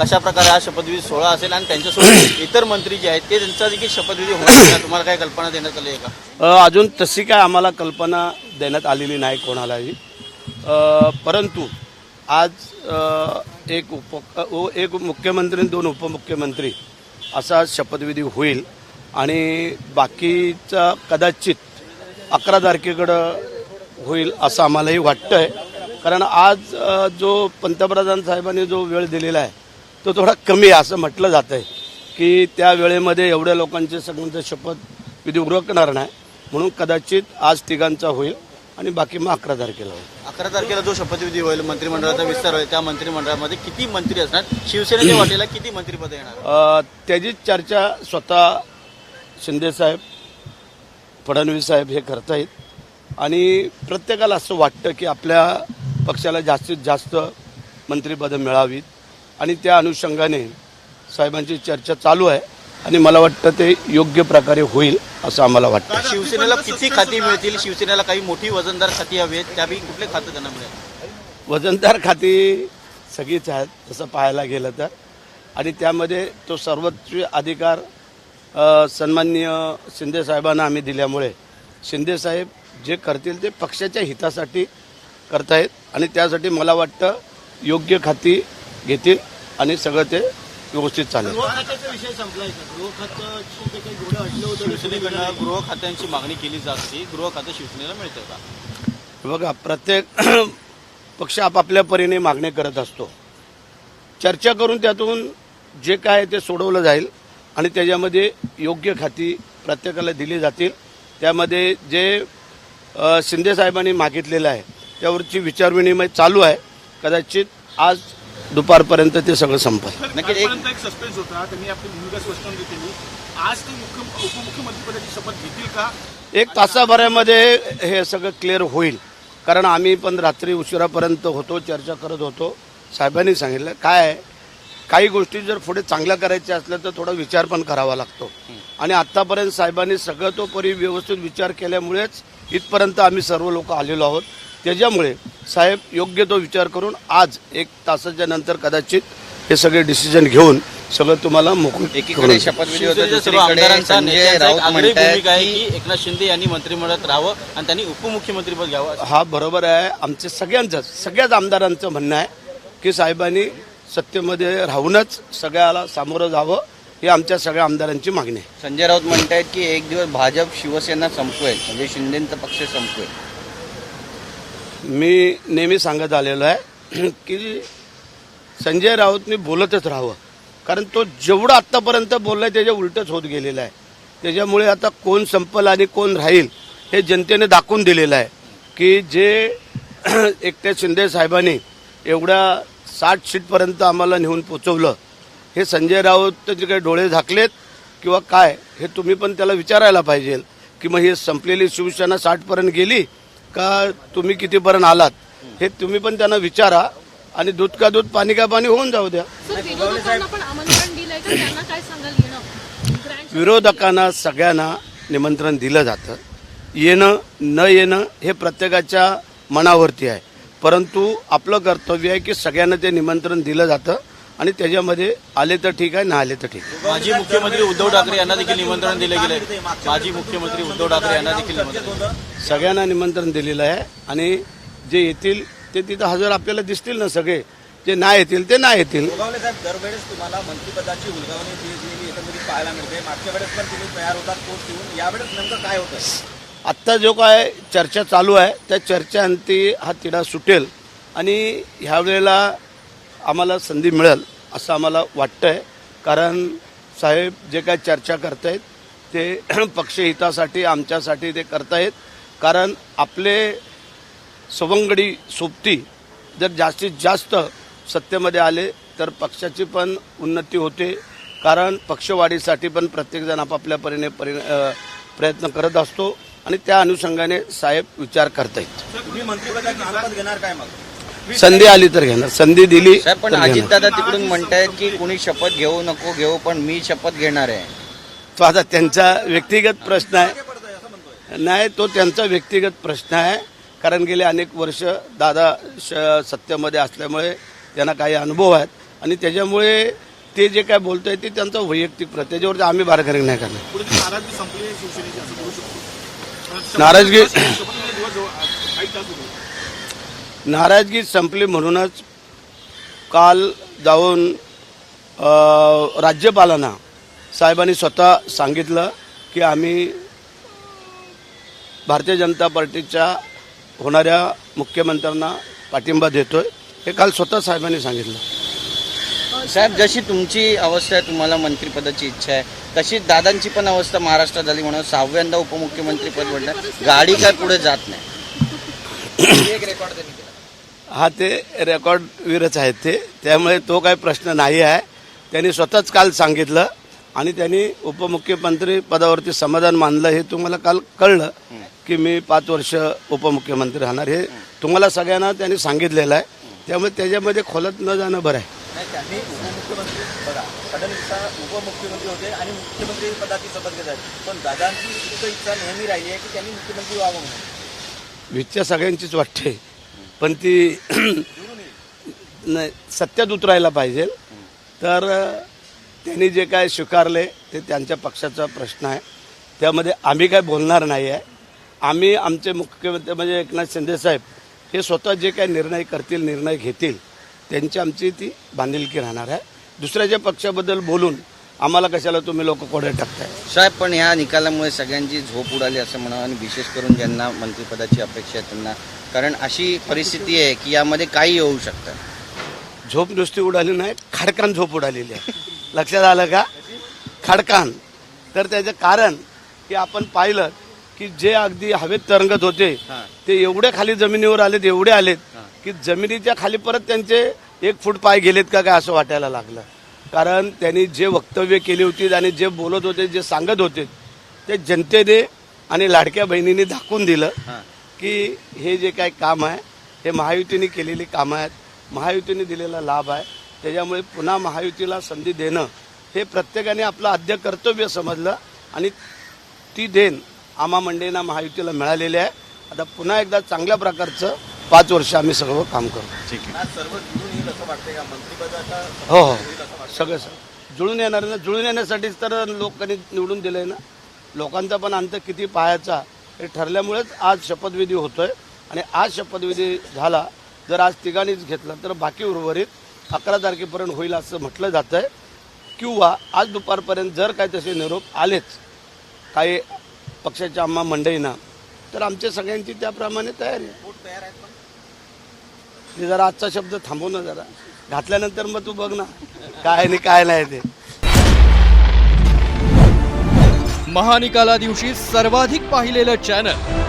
कशा प्रकारे हा शपथविधी सोहळा असेल आणि त्यांच्यासोबत इतर मंत्री जे आहेत ते त्यांचा देखील शपथविधी होणार का? तुम्हाला काय कल्पना देण्यात आली आहे का? अजून तशी काय आम्हाला कल्पना देण्यात आलेली नाही कोणालाही. परंतु आज एक उप एक मुख्यमंत्री आणि दोन उपमुख्यमंत्री असा शपथविधी होईल आणि बाकीचा कदाचित अकरा तारखेकडं होईल असं आम्हालाही वाटतं आहे कारण आज जो पंतप्रधान साहेबांनी जो वेळ दिलेला आहे तो थोडा कमी आहे असं म्हटलं जात आहे की त्या वेळेमध्ये एवढ्या लोकांचे सगळ्यांचं शपथ विधी उरकणार नाही. म्हणून कदाचित आज तिघांचा होईल आणि बाकी मग अकरा तारखेला होईल. अकरा तारखेला जो शपथविधी होईल मंत्रिमंडळाचा विस्तार होईल त्या मंत्रिमंडळामध्ये किती मंत्री असणार? शिवसेनेच्या वाटेला किती मंत्रिपद येणार? त्याची चर्चा स्वतः शिंदेसाहेब फडणवीस साहेब हे करतायत. आणि प्रत्येकाला असं वाटतं की आपल्या पक्षाला जास्तीत जास्त मंत्रिपदं मिळावीत. आणि त्या अनुषंगाने साहेबांची चर्चा चालू आहे आणि मला वाटतं ते योग्य प्रकारे होईल असं आम्हाला वाटतं. शिवसेनेला किती खाती मिळतील? शिवसेनेला काही मोठी वजनदार खाती हवी आहेत? त्यापैकी कुठले खातं त्यांना मिळेल? वजनदार खाती सगळीच आहेत तसं पाहायला गेलं तर. आणि त्यामध्ये तो सर्वोच्च अधिकार अ, सन्माननीय शिंदे साहेबांना आम्ही दिल्यामुळे शिंदे साहेब जे करतील ते पक्षाच्या हितासाठी करतायत. आणि त्यासाठी मला वाटतं योग्य खाती घेतील आणि सगळं ते व्यवस्थित चालेल. गृह खात्यांची मागणी केली जात होती. गृह खातं शिवसेनेला मिळतं का? बघा प्रत्येक पक्ष आपापल्या परीने मागणी करत असतो. चर्चा करून त्यातून जे काय आहे ते सोडवलं जाईल आणि त्याच्यामध्ये योग्य खाती प्रत्येकाला दिली जातील. त्यामध्ये जे अ, शिंदे साहेबांनी मागितलेलं आहे त्यावरची विचारविनिमय चालू आहे. कदाचित आज दुपारपर्यंत ते सगळं संपेल. नक्कीच एक सस्पेन्स होता त्यांनी आपली भूमिका स्पष्ट केली आज ते मुख्य उपमुख्यमंत्रीपदाची शपथ घेतील का? एक तासाभरामध्ये हे सगळं क्लिअर होईल. कारण आम्ही पण रात्री उशिरापर्यंत होतो चर्चा करत होतो. साहेबांनी सांगितलं काय आहे? काही गोष्टी जर पुढे चांगल्या करायच्या असल्या तर थोडा विचार पण करावा लागतो. आणि आत्तापर्यंत साहेबांनी सगळं तो परी व्यवस्थित विचार केल्यामुळेच इथपर्यंत आम्ही सर्व लोक आलेलो आहोत. त्याच्यामुळे साहेब योग्य तो विचार करून आज एक तासाच्या नंतर कदाचित हे सगळे डिसिजन घेऊन सगळं तुम्हाला मोकळं एकीकडे शपथविधी होता दुसरीकडे संजय राऊत की एकनाथ शिंदे यांनी मंत्रिमंडळात राहावं आणि त्यांनी उपमुख्यमंत्रीपद घ्यावं हा बरोबर आहे. आमचे सगळ्यांचं सगळ्याच आमदारांचं म्हणणं आहे की साहेबांनी सत्तेमध्ये राहूनच सगळ्याला सामोरं जावं ही आमच्या सगळ्या आमदारांची मागणी आहे. संजय राऊत म्हणतायत की एक दिवस भाजप शिवसेना संपवेल म्हणजे शिंदेचा पक्ष संपवेल. मी नेहमी सांगत आलेलो आहे की संजय राऊतनी बोलतच राहावं. कारण तो जेवढं आत्तापर्यंत बोललाय त्याच्या उलटच होत गेलेलं आहे. त्याच्यामुळे आता कोण संपल आणि कोण राहील हे जनतेने दाखवून दिलेलं आहे की जे एकट्या शिंदे साहेबांनी एवढ्या साठ सीटपर्यंत आम्हाला नेऊन पोचवलं. हे संजय राऊत जे काही डोळे झाकलेत किंवा काय हे तुम्ही पण त्याला विचारायला पाहिजे की मग हे संपलेली शिवसेना साठपर्यंत गेली का तुम्ही कितीपर्यंत आलात हे तुम्ही पण त्यांना विचारा आणि दूध का दूध पाणी का पाणी होऊन जाऊ द्या. विरोधकांना पण आमंत्रण दिलंय का? त्यांना काय सांगाल येणं? ग्रँड विरोधकांना सगळ्यांना निमंत्रण दिलं जातं. येणं न येणं हे प्रत्येकाच्या मनावरती आहे. परंतु आपलं कर्तव्य आहे की सगळ्यांना ते निमंत्रण दिलं जातं आणि त्याच्यामध्ये आले तर ठीक आहे ना आले तर ठीक आहे. माजी मुख्यमंत्री उद्धव ठाकरे यांना देखील निमंत्रण दिले गेले माजी मुख्यमंत्री उद्धव ठाकरे यांना देखील निमंत्रण. सगळ्यांना निमंत्रण दिलेलं आहे. आणि जे येतील ते तिथं हजर आपल्याला दिसतील ना सगळे. जे नाही येतील ते नाही येतील. साहेब दरवेळेस तुम्हाला मंत्रिपदाची उलगावणी दिलेली एकंदरीत पाहायला मिळते. मागच्या वेळेस पण तुम्ही तयार होतात यावेळेस नेमकं काय होतं? आत्ता जो काय चर्चा चालू आहे त्या चर्चेअंती हा तिढा सुटेल. आणि ह्यावेळेला आम्हाला संधी मिळेल असं आम्हाला वाटतंय. कारण साहेब जे काय चर्चा करतायत ते पक्षहितासाठी आमच्यासाठी ते करतायत. कारण आपले सवंगडी सोबती जर जास्तीत जास्त सत्तेमध्ये आले तर पक्षाची पण उन्नती होते. कारण पक्षवाढीसाठी पण प्रत्येकजण आपापल्या परीने परि प्रयत्न करत असतो आणि त्या अनुषंगाने साहेब विचार करतायत. तुम्ही मंत्रिपदाची शपथ घेणार काय मग? संधी आली तर घेणार. संधी दिली पण. अजितदादा तिकडून म्हणतायत की कोणी शपथ घेऊ नको घेऊ पण मी शपथ घेणार आहे. तो आता त्यांचा व्यक्तिगत प्रश्न आहे. नाही तो त्यांचा व्यक्तिगत प्रश्न आहे. कारण गेले अनेक वर्ष दादा श- सत्तेमध्ये असल्यामुळे त्यांना काही अनुभव आहेत. आणि त्याच्यामुळे ते जे काय बोलत आहे ते त्यांचा वैयक्तिक प्रत त्याच्यावरती आम्ही बारकाई नाही करणार. नाराजगी नाराजगी- संपली म्हणूनच काल जाऊन राज्यपालांना साहेबांनी स्वतः सांगितलं की आम्ही भारतीय जनता पार्टीच्या होणाऱ्या मुख्यमंत्र्यांना पाठिंबा देतोय. हे काल स्वतः साहेबांनी सांगितलं. साहेब जशी तुमची अवस्था आहे तुम्हाला मंत्रिपदाची इच्छा आहे तशी दादांची पण अवस्था महाराष्ट्रात झाली म्हणून सहाव्यांदा उपमुख्यमंत्री पद म्हटलं गाडी काय पुढे जात नाही. एक रेकॉर्ड त्यांनी केला हा ते रेकॉर्ड वीरच आहेत ते. त्यामुळे तो काही प्रश्न नाही आहे. त्यांनी स्वतःच काल सांगितलं आणि त्यांनी उपमुख्यमंत्री पदावरती समाधान मानलं हे तुम्हाला काल कळलं. की मी पाच वर्ष उपमुख्यमंत्री राहणार हे तुम्हाला सगळ्यांना त्यांनी सांगितलेलं आहे. त्यामुळे त्याच्यामध्ये खोलत न जाणं बरं आहे. नाही त्यांनी उपमुख्यमंत्री बघा फडणवीस हा उपमुख्यमंत्री होते आणि मुख्यमंत्री पदाची शपथ घेत आहेत. पण दादांची सुप्त इच्छा नेहमी राहिली आहे की त्यांनी मुख्यमंत्री व्हावं म्हणून. इच्छा सगळ्यांचीच वाटते. पण ती नाही सत्यात उतरायला पाहिजे. तर त्यांनी जे काय स्वीकारले ते त्यांच्या पक्षाचा प्रश्न आहे. त्यामध्ये आम्ही काय बोलणार नाही आहे आम्ही आमचे मुख्यमंत्री म्हणजे एकनाथ शिंदे साहेब हे स्वतः जे काय निर्णय करतील निर्णय घेतील त्यांची आमची ती बांधिलकी राहणार आहे. दुसऱ्याच्या पक्षाबद्दल बोलून आम्हाला कशाला तुम्ही लोक कोडे टाकताय? साहेब पण ह्या निकालामुळे सगळ्यांची झोप उडाली असं म्हणा आणि विशेष करून ज्यांना मंत्रिपदाची अपेक्षा आहे त्यांना. कारण अशी परिस्थिती आहे की यामध्ये काही होऊ शकतं. झोप नुसती उडाली नाही खडकान झोप उडालेली आहे. लक्षात आलं का? खडकान. तर त्याचं कारण की आपण पाहिलं की जे अगदी हवेत तरंगत होते ते एवढे खाली जमिनीवर आलेत एवढे आलेत की जमिनीच्या खाली परत त्यांचे एक फूट पाय गेलेत का काय असं वाटायला लागलं. कारण त्यांनी जे वक्तव्य केली होती आणि जे बोलत होते जे सांगत होते ते जनतेने आणि लाडक्या बहिणींनी दाखवून दिलं की हे जे काय काम आहे हे महायुतीने केलेली कामं आहेत. महायुतीने दिलेला लाभ आहे. त्याच्यामुळे पुन्हा महायुतीला संधी देणं हे प्रत्येकाने आपलं आद्य कर्तव्य समजलं आणि ती देण आम्हा मंडेना महायुतीला मिळालेली आहे. आता पुन्हा एकदा चांगल्या प्रकारचं पाच वर्ष आम्ही सगळं काम करू आज सर्व जुळून येईल असं वाटतंय का? मंत्रिपदाचा हो हो. सगळं सगळं जुळून येणार ना? जुळून येण्यासाठीच तर लोकांनी निवडून दिलंय ना? लोकांचा पण अंत किती पाहायचा हे ठरल्यामुळेच आज शपथविधी होतोय. आणि आज शपथविधी झाला जर आज तिघांनीच घेतला तर बाकी उर्वरित अकरा तारखेपर्यंत होईल असं म्हटलं जातं आहे किंवा आज दुपारपर्यंत जर काय तसे निरोप आलेच काही पक्षाच्या आम्हा मंडळींना. तर आमच्या सगळ्यांची त्याप्रमाणे तयारी. आहे जरा आजचा शब्द थांबव ना जरा. घातल्यानंतर मग तू बघ ना. काय आणि काय नाही ते. महानिकाला दिवशी सर्वाधिक पाहिलेलं चॅनल.